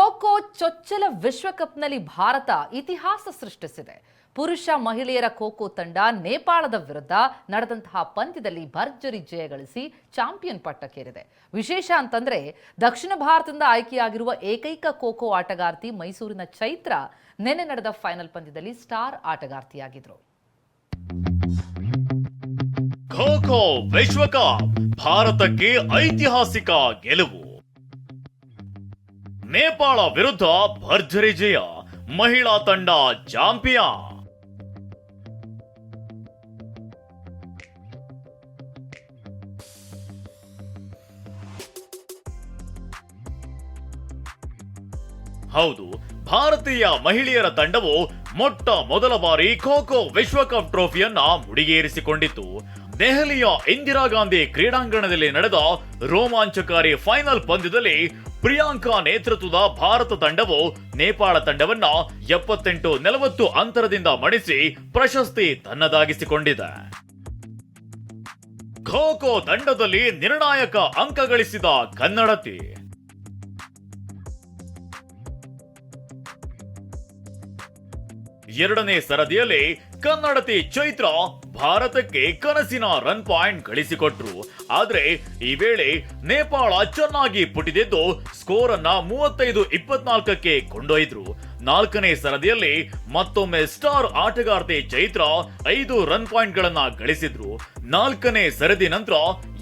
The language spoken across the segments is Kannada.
ಖೋಖೋ ಚೊಚ್ಚಲ ವಿಶ್ವಕಪ್ನಲ್ಲಿ ಭಾರತ ಇತಿಹಾಸ ಸೃಷ್ಟಿಸಿದೆ. ಪುರುಷ ಮಹಿಳೆಯರ ಖೋಖೋ ತಂಡ ನೇಪಾಳದ ವಿರುದ್ಧ ನಡೆದಂತಹ ಪಂದ್ಯದಲ್ಲಿ ಭರ್ಜರಿ ಜಯ ಗಳಿಸಿ ಚಾಂಪಿಯನ್ ಪಟ್ಟಕ್ಕೇರಿದೆ. ವಿಶೇಷ ಅಂತಂದ್ರೆ ದಕ್ಷಿಣ ಭಾರತದಿಂದ ಆಯ್ಕೆಯಾಗಿರುವ ಏಕೈಕ ಖೋಖೋ ಆಟಗಾರ್ತಿ ಮೈಸೂರಿನ ಚೈತ್ರ ನಿನ್ನೆ ನಡೆದ ಫೈನಲ್ ಪಂದ್ಯದಲ್ಲಿ ಸ್ಟಾರ್ ಆಟಗಾರ್ತಿಯಾಗಿದ್ರು. ಖೋ ಖೋ ವಿಶ್ವಕಪ್, ಭಾರತಕ್ಕೆ ಐತಿಹಾಸಿಕ ಗೆಲುವು. ನೇಪಾಳ ವಿರುದ್ಧ ಭರ್ಜರಿ ಜಯ. ಮಹಿಳಾ ತಂಡ ಚಾಂಪಿಯನ್. ಹೌದು, ಭಾರತೀಯ ಮಹಿಳೆಯರ ತಂಡವು ಮೊಟ್ಟ ಮೊದಲ ಬಾರಿ ಖೋ ವಿಶ್ವಕಪ್ ಟ್ರೋಫಿಯನ್ನ ಮುಡಿಗೇರಿಸಿಕೊಂಡಿತ್ತು. ದೆಹಲಿಯ ಇಂದಿರಾ ಗಾಂಧಿ ಕ್ರೀಡಾಂಗಣದಲ್ಲಿ ನಡೆದ ರೋಮಾಂಚಕಾರಿ ಫೈನಲ್ ಪಂದ್ಯದಲ್ಲಿ ಪ್ರಿಯಾಂಕಾ ನೇತೃತ್ವದ ಭಾರತ ತಂಡವು ನೇಪಾಳ ತಂಡವನ್ನ ಎಪ್ಪತ್ತೆಂಟು ನಲವತ್ತು ಅಂತರದಿಂದ ಮಣಿಸಿ ಪ್ರಶಸ್ತಿ ತನ್ನದಾಗಿಸಿಕೊಂಡಿದೆ. ಖೋ ಖೋ ತಂಡದಲ್ಲಿ ನಿರ್ಣಾಯಕ ಅಂಕ ಗಳಿಸಿದ ಕನ್ನಡತಿ ಎರಡನೇ ಸರದಿಯಲ್ಲಿ ಕನ್ನಡತಿ ಚೈತ್ರ ಭಾರತಕ್ಕೆ ಕನಸಿನ ರನ್ ಪಾಯಿಂಟ್ ಗಳಿಸಿಕೊಟ್ರು. ಆದ್ರೆ ಈ ವೇಳೆ ನೇಪಾಳ ಚೆನ್ನಾಗಿ ಪುಟಿದೆದ್ದು ಸ್ಕೋರ್ ಅನ್ನ ಮೂವತ್ತೈದು ಇಪ್ಪತ್ನಾಲ್ಕಕ್ಕೆ ಕೊಂಡೊಯ್ದ್ರು. ನಾಲ್ಕನೇ ಸರದಿಯಲ್ಲಿ ಮತ್ತೊಮ್ಮೆ ಸ್ಟಾರ್ ಆಟಗಾರ್ತಿ ಚೈತ್ರ ಐದು ರನ್ ಪಾಯಿಂಟ್ ಗಳನ್ನ ಗಳಿಸಿದ್ರು. ನಾಲ್ಕನೇ ಸರದಿ ನಂತರ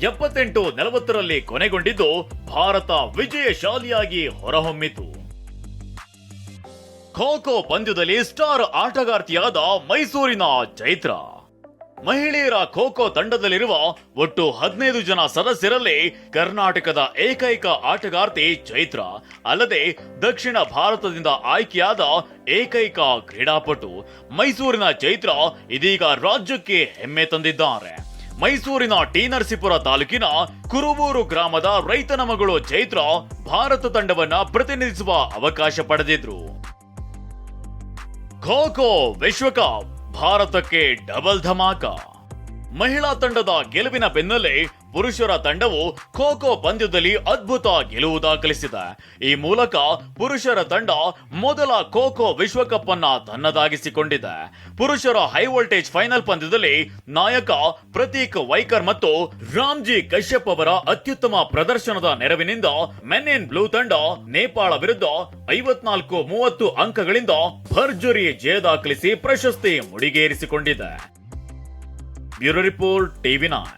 ಎಪ್ಪತ್ತೆಂಟು ನಲವತ್ತರಲ್ಲಿ ಕೊನೆಗೊಂಡಿದ್ದು ಭಾರತ ವಿಜಯಶಾಲಿಯಾಗಿ ಹೊರಹೊಮ್ಮಿತು. ಖೋ ಖೋ ಪಂದ್ಯದಲ್ಲಿ ಸ್ಟಾರ್ ಆಟಗಾರ್ತಿಯಾದ ಮೈಸೂರಿನ ಚೈತ್ರ. ಮಹಿಳೆಯರ ಖೋ ತಂಡದಲ್ಲಿರುವ ಒಟ್ಟು ಹದಿನೈದು ಜನ ಸದಸ್ಯರಲ್ಲಿ ಕರ್ನಾಟಕದ ಏಕೈಕ ಆಟಗಾರ್ತಿ ಚೈತ್ರ. ಅಲ್ಲದೆ ದಕ್ಷಿಣ ಭಾರತದಿಂದ ಆಯ್ಕೆಯಾದ ಏಕೈಕ ಕ್ರೀಡಾಪಟು ಮೈಸೂರಿನ ಚೈತ್ರ ಇದೀಗ ರಾಜ್ಯಕ್ಕೆ ಹೆಮ್ಮೆ ತಂದಿದ್ದಾರೆ. ಮೈಸೂರಿನ ಟಿ ನರಸೀಪುರ ತಾಲೂಕಿನ ಕುರುಬೂರು ಗ್ರಾಮದ ರೈತನ ಮಗಳು ಚೈತ್ರ ಭಾರತ ತಂಡವನ್ನ ಪ್ರತಿನಿಧಿಸುವ ಅವಕಾಶ ಪಡೆದಿದ್ರು. ಖೋ ಖೋ ವಿಶ್ವಕಪ್ ಭಾರತಕ್ಕೆ ಡಬಲ್ ಧಮಾಕ. ಮಹಿಳಾ ತಂಡದ ಗೆಲುವಿನ ಬೆನ್ನಲ್ಲೇ ಪುರುಷರ ತಂಡವು ಖೋ ಪಂದ್ಯದಲ್ಲಿ ಅದ್ಭುತ ಗೆಲುವು ದಾಖಲಿಸಿದೆ. ಈ ಮೂಲಕ ಪುರುಷರ ತಂಡ ಮೊದಲ ಖೋ ಖೋ ವಿಶ್ವಕಪ್ ಅನ್ನ ತನ್ನದಾಗಿಸಿಕೊಂಡಿದೆ. ಪುರುಷರ ಹೈ ವೋಲ್ಟೇಜ್ ಫೈನಲ್ ಪಂದ್ಯದಲ್ಲಿ ನಾಯಕ ಪ್ರತೀಕ್ ವೈಕರ್ ಮತ್ತು ರಾಮ್ಜಿ ಕಶ್ಯಪ್ ಅವರ ಅತ್ಯುತ್ತಮ ಪ್ರದರ್ಶನದ ನೆರವಿನಿಂದ ಮೆನ್ ಇನ್ ಬ್ಲೂ ತಂಡ ನೇಪಾಳ ವಿರುದ್ಧ ಐವತ್ನಾಲ್ಕು ಮೂವತ್ತು ಅಂಕಗಳಿಂದ ಭರ್ಜರಿ ಜಯ ದಾಖಲಿಸಿ ಪ್ರಶಸ್ತಿ ಮುಡಿಗೇರಿಸಿಕೊಂಡಿದೆ. Bureau report TV nine.